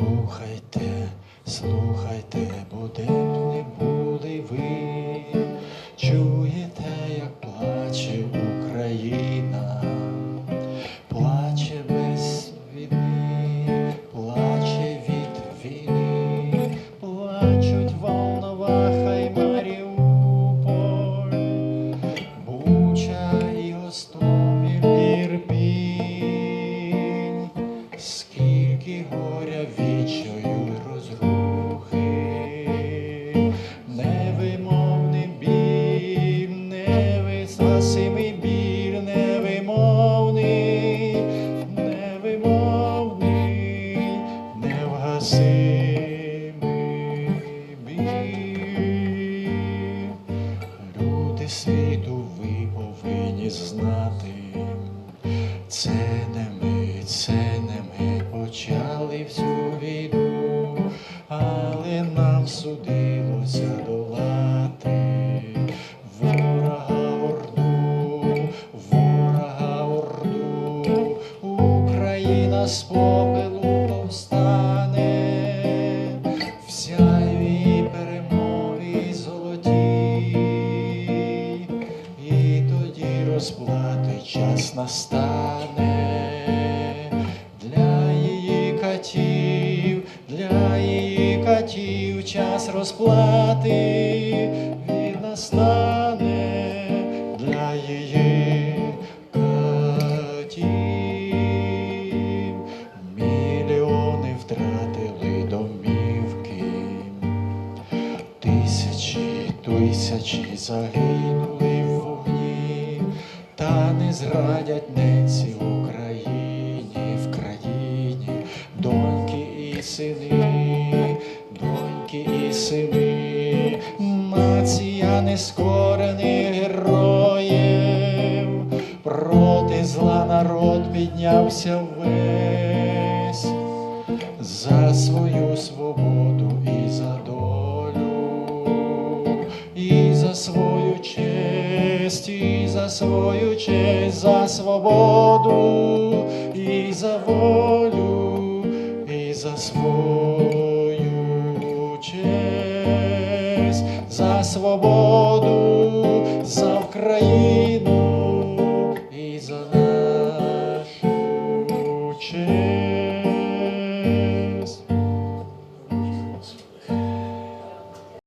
слухай. Невгасимий біль. Люди світу, ви повинні знати, це не ми, це не ми почали всю війну, але нам судилося долати Україна з розплати час настане для її катів, для її катів час розплати він настане для її катів. Мільйони втратили домівки. Тисячі, тисячі загинули не зрадять ненці Україні в країні, доньки і сини, доньки і сини, нація нескорених героїв, проти зла народ піднявся весь. За свою свободу і за долю, і за свою честь, за свою честь, за свободу, і за волю, і за свою честь, за свободу, за Україну.